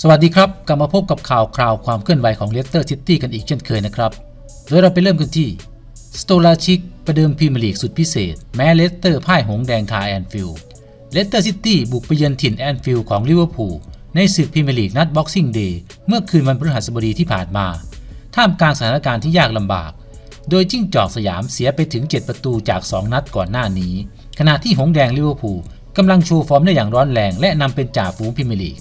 สวัสดีครับ กลับมาพบกับข่าวคราวความเคลื่อนไหวของเลสเตอร์ซิตี้กันอีกเช่นเคยนะครับ โดยเราไปเริ่มกันที่สโตลาชิกประเดิมพรีเมียร์ลีกสุดพิเศษ แม้เลสเตอร์พ่ายหงแดงคาแอนฟิลด์เลสเตอร์ซิตี้บุกไปเยือนถิ่นแอนฟิลด์ของลิเวอร์พูลในศึกพรีเมียร์ลีกนัดบ็อกซิ่งเดย์เมื่อคืนวันพฤหัสบดีที่ผ่านมา ท่ามกลางสถานการณ์ที่ยากลำบาก โดยจิ้งจอกสยามเสียไปถึง 7 ประตูจาก 2 นัดก่อนหน้านี้ ขณะที่หงแดงลิเวอร์พูลกำลังโชว์ฟอร์มได้อย่างร้อนแรง และนำเป็นจ่าฝูงพรีเมียร์ลีก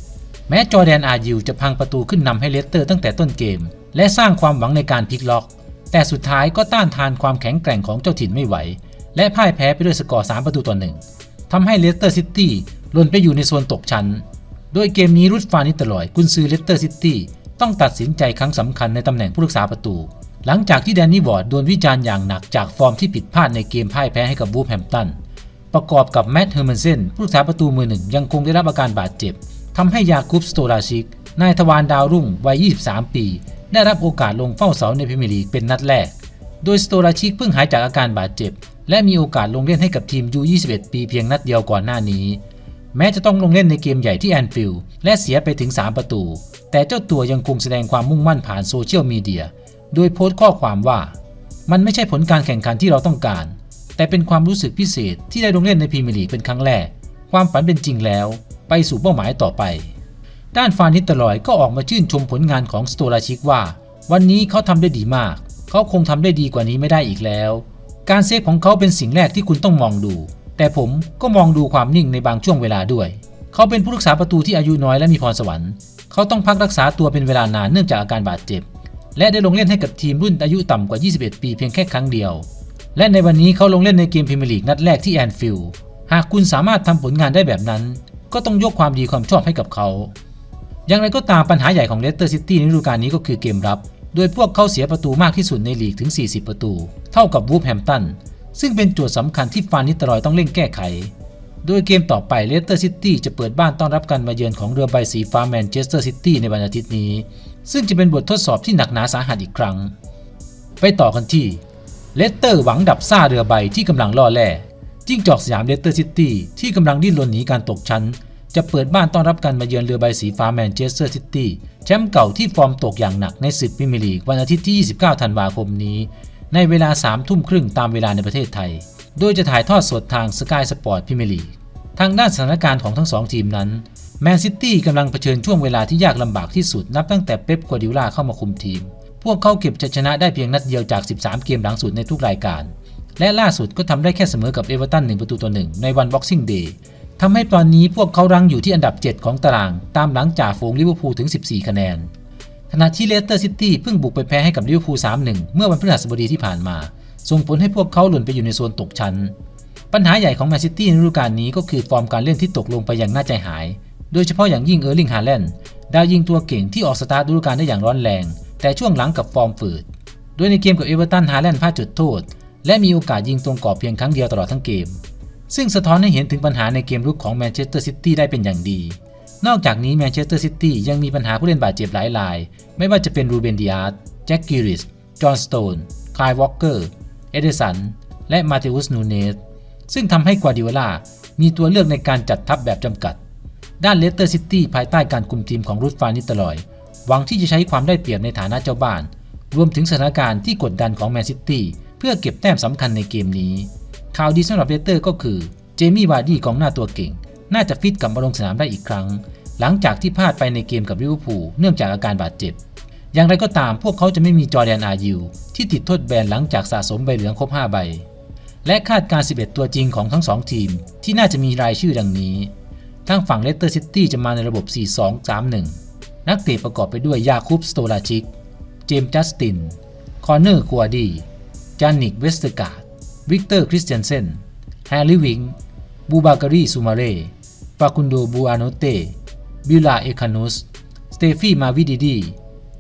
แม้จอร์แดนอายิวจะพังประตูขึ้นนำให้เลสเตอร์ตั้งแต่ต้นเกม และสร้างความหวังในการพลิกล็อก แต่สุดท้ายก็ต้านทานความแข็งแกร่งของเจ้าถิ่นไม่ไหว และพ่ายแพ้ไปด้วยสกอร์ 3 ประตูต่อหนึ่งทำให้เลสเตอร์ซิตี้ล่นไปอยู่ในโซนตกชั้น โดยเกมนี้รุดฟานิตลอยกุนซือเลสเตอร์ซิตี้ต้องตัดสินใจครั้งสำคัญในตำแหน่งผู้รักษาประตู หลังจากที่แดนนี่วอร์ดโดนวิจารณ์อย่างหนักจากฟอร์มที่ผิดพลาดในเกมพ่ายแพ้ให้กับวูฟแฮมป์ตันประกอบกับแมตต์เฮอร์แมนเซนผู้รักษาประตูมือหนึ่งยังคงได้รับอาการบาดเจ็บ ทำให้ยาคุปสโตราชิก นายทวารดาวรุ่งวัย 23 ปี ได้รับโอกาสลงเฝ้าเสาในพรีเมียร์ลีกเป็นนัดแรก โดยสโตราชิกเพิ่งหายจากอาการบาดเจ็บ และมีโอกาสลงเล่นให้กับทีมยู21 ปีเพียงนัดเดียวก่อนหน้านี้ แม้จะต้องลงเล่นในเกมใหญ่ที่แอนฟิลด์และเสียไปถึง 3 ประตู แต่เจ้าตัวยังคงแสดงความมุ่งมั่นผ่านโซเชียลมีเดีย โดยโพสต์ข้อความว่า มันไม่ใช่ผลการแข่งขันที่เราต้องการ แต่เป็นความรู้สึกพิเศษที่ได้ลงเล่นในพรีเมียร์ลีกเป็นครั้งแรก ความฝันเป็นจริงแล้ว ไปสู่เป้าหมายต่อไป ด้านฟานิตตลอยก็ออกมาชื่นชมผลงานของสโตราชิกว่า วันนี้เขาทำได้ดีมาก เขาคงทำได้ดีกว่านี้ไม่ได้อีกแล้ว การเซฟของเขาเป็นสิ่งแรกที่คุณต้องมองดู แต่ผมก็มองดูความนิ่งในบางช่วงเวลาด้วย เขาเป็นผู้รักษาประตูที่อายุน้อยและมีพรสวรรค์เขาต้องพักรักษาตัวเป็นเวลานานเนื่องจากอาการบาดเจ็บ และได้ลงเล่นให้กับทีมรุ่นอายุต่ำกว่า 21 ปีเพียงแค่ครั้งเดียว และในวันนี้เขาลงเล่นในเกมพรีเมียร์ลีกนัดแรกที่แอนฟิลด์หากคุณสามารถทำผลงานได้แบบนั้น ก็ต้องยกความดีความชอบให้กับเขา อย่างไรก็ตามปัญหาใหญ่ของเลสเตอร์ซิตี้ในฤดูกาลนี้ก็คือเกมรับ โดยพวกเขาเสียประตูมากที่สุดในลีกถึง 40 ประตู เท่ากับวูฟแฮมตัน ซึ่งเป็นจทย์สำคัญที่ฟานนิตรอยต้องเร่งแก้ไข โดยเกมต่อไปเลสเตอร์ซิตี้จะเปิดบ้านต้อนรับการมาเยือนของเรือใบสีฟ้าแมนเชสเตอร์ซิตี้ในวันอาทิตย์นี้ ซึ่งจะเป็นบททดสอบที่หนักหนาสาหัสอีกครั้ง ไปต่อกันที่เลสเตอร์หวังดับซ่าเรือใบที่กำลังล่อแร่จิ้งจอกสยามเลสเตอร์ซิตี้ที่กำลังดิ้นรนหนีการตกชั้น จะเปิดบ้านต้อนรับการมาเยือนเรือใบสีฟ้าแมนเชสเตอร์ซิตี้แชมป์เก่าที่ฟอร์มตกอย่างหนักในศึกพรีเมียร์ลีกวันอาทิตย์ที่ 29 ธันวาคมนี้ ในเวลา 3 ทุ่มครึ่งตามเวลาในประเทศไทย โดยจะถ่ายทอดสดทาง Sky Sport Premier League ทางด้านสถานการณ์ของทั้งสองทีมนั้นแมนซิตี้กำลังเผชิญช่วงเวลาที่ยากลำบากที่สุดนับตั้งแต่เป๊ปกัวดิโอลาเข้ามาคุมทีม พวกเขาเก็บชัยชนะได้เพียงนัดเดียวจาก 13 เกมหลังสุดในทุกรายการ และล่าสุดก็ทำได้แค่เสมอกับเอเวอร์ตัน1ประตูต่อ1ในวัน Boxing Day ทำให้ตอนนี้พวกเขารั้งอยู่ที่อันดับ 7 ของตาราง ตามหลังจ่าฝูงลิเวอร์พูลถึง 14 คะแนน ขณะที่เลสเตอร์ซิตี้เพิ่งบุกไปแพ้ให้กับลิเวอร์พูล 3-1 เมื่อวันพฤหัสบดีที่ผ่านมา ส่งผลให้พวกเขาหล่นไปอยู่ในโซนตกชั้น ปัญหาใหญ่ของแมนซิตี้ในฤดูกาลนี้ก็คือฟอร์มการเล่นที่ตกลงไปอย่างน่าใจหาย โดยเฉพาะอย่างยิ่งเออร์ลิงฮาแลนด์ดาวยิงตัวเก่งที่ออกสตาร์ทฤดูกาลได้อย่างร้อนแรง แต่ช่วงหลังกับฟอร์มฝืด โดยในเกมกับเอเวอร์ตันฮาแลนด์พลาดจุดโทษ และมีโอกาสยิงตรงกรอบเพียงครั้งเดียวตลอดทั้งเกม ซึ่งสะท้อนให้เห็นถึงปัญหาในเกมรุกของแมนเชสเตอร์ซิตี้ได้เป็นอย่างดี นอกจากนี้แมนเชสเตอร์ซิตี้ยังมีปัญหาผู้เล่นบาดเจ็บหลายราย ไม่ว่าจะเป็นรูเบนดิอาร์แจ็คกิริสจอห์นสโตนคายวอลเกอร์เอเดสันและมาเทอุสนูเนสซึ่งทำให้กัวดิโอลามีตัวเลือกในการจัดทัพแบบจำกัด ด้านเลสเตอร์ซิตี้ภายใต้การคุมทีมของรูธฟานิตลอย หวังที่จะใช้ความได้เปรียบในฐานะเจ้าบ้าน รวมถึงสถานการณ์ที่กดดันของแมนซิตี้เพื่อเก็บแต้มสำคัญในเกมนี้ ข่าวดีสำหรับเลสเตอร์ก็คือเจมี่วาร์ดี้กองหน้าตัวเก่ง น่าจะฟิตกลับมาลงสนามได้อีกครั้ง หลังจากที่พลาดไปในเกมกับลิเวอร์พูลเนื่องจากอาการบาดเจ็บ อย่างไรก็ตามพวกเขาจะไม่มีจอร์แดนอายิวที่ติดโทษแบนหลังจากสะสมใบเหลืองครบ 5 ใบ และคาดการ 11 ตัวจริงของทั้ง 2 ทีม ที่น่าจะมีรายชื่อดังนี้ทางฝั่งเลสเตอร์ซิตี้จะมาในระบบ 4-2-3-1 นักเตะประกอบไปด้วยยาคุปสโตลาชิก เจมส์จัสติน คอนเนอร์กัวดีจานิกเวสเตอร์การ์ด วิกเตอร์คริสเตนเซนแฮร์รี่วิงบูบาการีซูมาเร่ฟาคุนโดบูอาโนเตบิลาเอคานุสสเตฟี่มาวิดีดี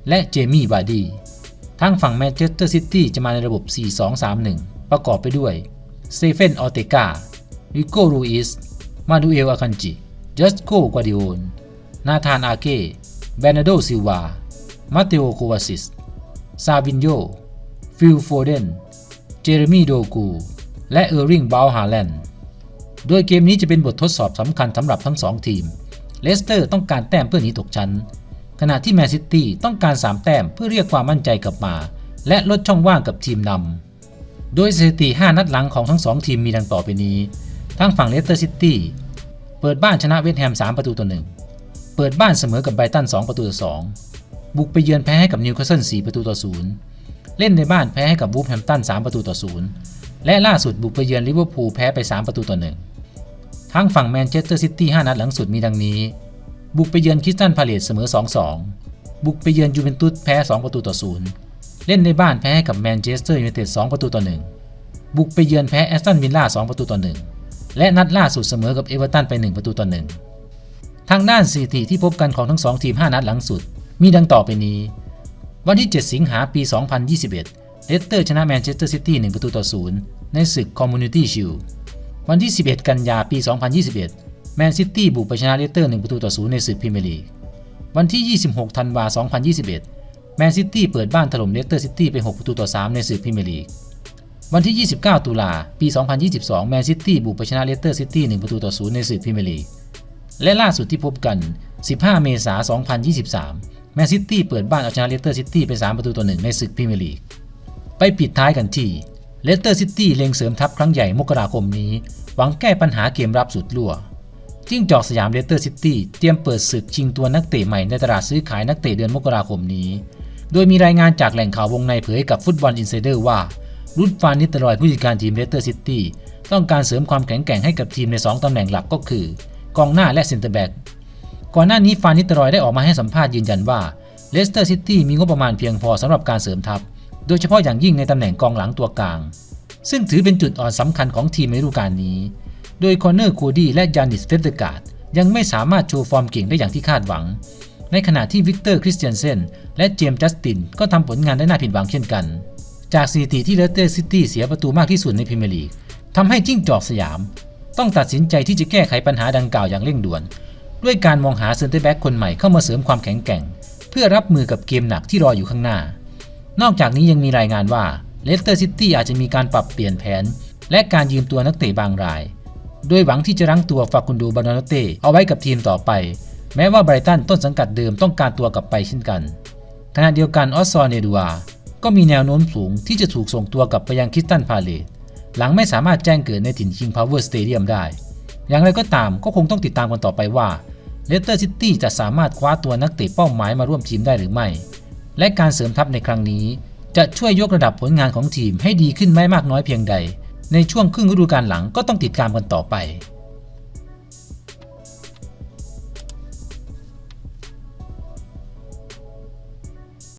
และเจมี่วาดีทางฝั่งแมนเชสเตอร์ซิตี้จะมาในระบบ 4-2-3-1 ประกอบไปด้วยสเตเฟนออเตการิโกรูอิส มาดูเอลอาคันจิ จัสโกกวาดิโอนนาธานอาเก้เบนาโดซิลวา มาเตโอโควาซิส ซาวินโย ฟิลโฟเดน เจเรมีโดกู และเออร์ริงบาลฮาแลนด์ โดยเกมนี้จะเป็นบททดสอบสำคัญสำหรับทั้งสองทีม เลสเตอร์ต้องการแต้มเพื่อหนีตกชั้น ขณะที่แมนซิตี้ต้องการ 3 แต้มเพื่อเรียกความมั่นใจกลับมา และลดช่องว่างกับทีมนำ โดยสถิติ 5 นัดหลังของทั้ง2ทีมมีดังต่อไปนี้ ทั้งฝั่งเลสเตอร์ซิตี้เปิดบ้านชนะเวสต์แฮม 3 ประตูต่อ1เปิดบ้านเสมอกับไบรตัน 2 ประตูต่อ2บุกไปเยือนแพ้ให้กับนิวคาสเซิล4ประตูต่อ0 เล่นในบ้านแพ้ให้กับวูฟแฮมตัน3ประตูต่อ0และล่าสุดบุกไปเยือนลิเวอร์พูลแพ้ไป 3 ประตูต่อ1ทั้งฝั่งแมนเชสเตอร์ซิตี้5นัดหลังสุดมีดังนี้ บุกไปเยือนคริสตันพาเลตเสมอ 2-2 บุกไปเยือนยูเวนตุสแพ้ 2 ประตูต่อ0เล่นในบ้านแพ้ให้กับแมนเชสเตอร์ยูไนเต็ด2ประตูต่อ1บุกไปเยือนแพ้แอสตันวิลล่า2ประตูต่อ1และนัดล่าสุดเสมอกับเอเวอร์ตันไป 1 ประตูต่อ1ทางด้านสถิติที่พบกันของทั้ง 2 ทีม 5 นัดหลังสุด มีดังต่อไปนี้ วันที่ 7 สิงหาปี 2021 เลสเตอร์ชนะแมนเชสเตอร์ซิตี้1ประตูต่อ0ในศึกคอมมูนิตี้ชิลวันที่ 11 กันยาปี 2021 แมนซิตี้บุกไปชนะเลสเตอร์1ประตูต่อ0ในศึกพรีเมียร์ลีก วันที่ 26 ธันวาคม2021 แมนซิตี้เปิดบ้านถล่มเลสเตอร์ซิตี้ไป 6 ประตูต่อ 3 ในศึกพรีเมียร์ลีก วันที่ 29 ตุลาปี 2022 แมนซิตี้บุกไปชนะเลสเตอร์ซิตี้1ประตูต่อ0ในศึกพรีเมียร์ลีก และล่าสุดที่พบกัน 15 เมษายน 2023 แมนซิตี้เปิดบ้านเอาชนะเลสเตอร์ซิตี้ไป3ประตูต่อ1ในศึกพรีเมียร์ลีก ไปปิดท้ายกันที่เลสเตอร์ซิตี้เล็งเสริมทัพครั้งใหญ่มกราคมนี้ หวังแก้ปัญหาเกมรับสุดลั่วจิ้งจอกสยามเลสเตอร์ซิตี้เตรียมเปิดศึกชิงตัวนักเตะใหม่ในตลาดซื้อขายนักเตะเดือนมกราคมนี้ โดยมีรายงานจากแหล่งข่าววงในเผยกับฟุตบอลอินไซเดอร์ว่ารุดฟานนิตรอยผู้จัดการทีมเลสเตอร์ซิตี้ต้องการเสริมความแข็งแกร่งให้กับทีมใน 2 ตำแหน่งหลักก็คือกองหน้าและเซนเตอร์แบ็ก ก่อนหน้านี้ฟานนิตรอยได้ออกมาให้สัมภาษณ์ยืนยันว่าเลสเตอร์ซิตี้มีงบประมาณเพียงพอสำหรับการเสริมทัพ โดยเฉพาะอย่างยิ่งในตำแหน่งกองหลังตัวกลาง ซึ่งถือเป็นจุดอ่อนสำคัญของทีมในฤดูกาลนี้ โดยคอนเนอร์โคดี้และยานิสเฟเดการ์ดยังไม่สามารถโชว์ฟอร์มเก่งได้อย่างที่คาดหวัง ในขณะที่วิกเตอร์คริสเตียนเซนและเจมส์จัสตินก็ทำผลงานได้น่าผิดหวังเช่นกัน จากสถิติที่เลสเตอร์ซิตี้เสียประตูมากที่สุดในพรีเมียร์ลีกทำให้จิ้งจอกสยาม ต้องตัดสินใจที่จะแก้ไขปัญหาดังกล่าวอย่างเร่งด่วน ด้วยการมองหาเซนเตอร์แบ็กคนใหม่เข้ามาเสริมความแข็งแกร่ง เพื่อรับมือกับเกมหนักที่รออยู่ข้างหน้า นอกจากนี้ยังมีรายงานว่าเลสเตอร์ซิตี้อาจจะมีการปรับเปลี่ยนแผน และการยืมตัวนักเตะบางราย โดยหวังที่จะรั้งตัวฟากุนโดบานาโนเตเอาไว้กับทีมต่อไป แม้ว่าไบรตันต้นสังกัดเดิมต้องการตัวกลับไปเช่นกันขณะเดียวกันออสซอนเนดัวก็มีแนวโน้มสูงที่จะถูกส่งตัวกลับไปยังคริสตันพาเลตหลังไม่สามารถแจ้งเกิดในถิ่นคิงพาวเวอร์สเตเดียมได้ อย่างไรก็ตามก็คงต้องติดตามกันต่อไปว่าเลสเตอร์ซิตี้จะสามารถคว้าตัวนักเตะเป้าหมายมาร่วมทีมได้หรือไม่ และการเสริมทัพในครั้งนี้ จะช่วยยกระดับผลงานของทีมให้ดีขึ้นไม่มากน้อยเพียงใด ในช่วงครึ่งฤดูกาลหลังก็ต้องติดตามกันต่อไป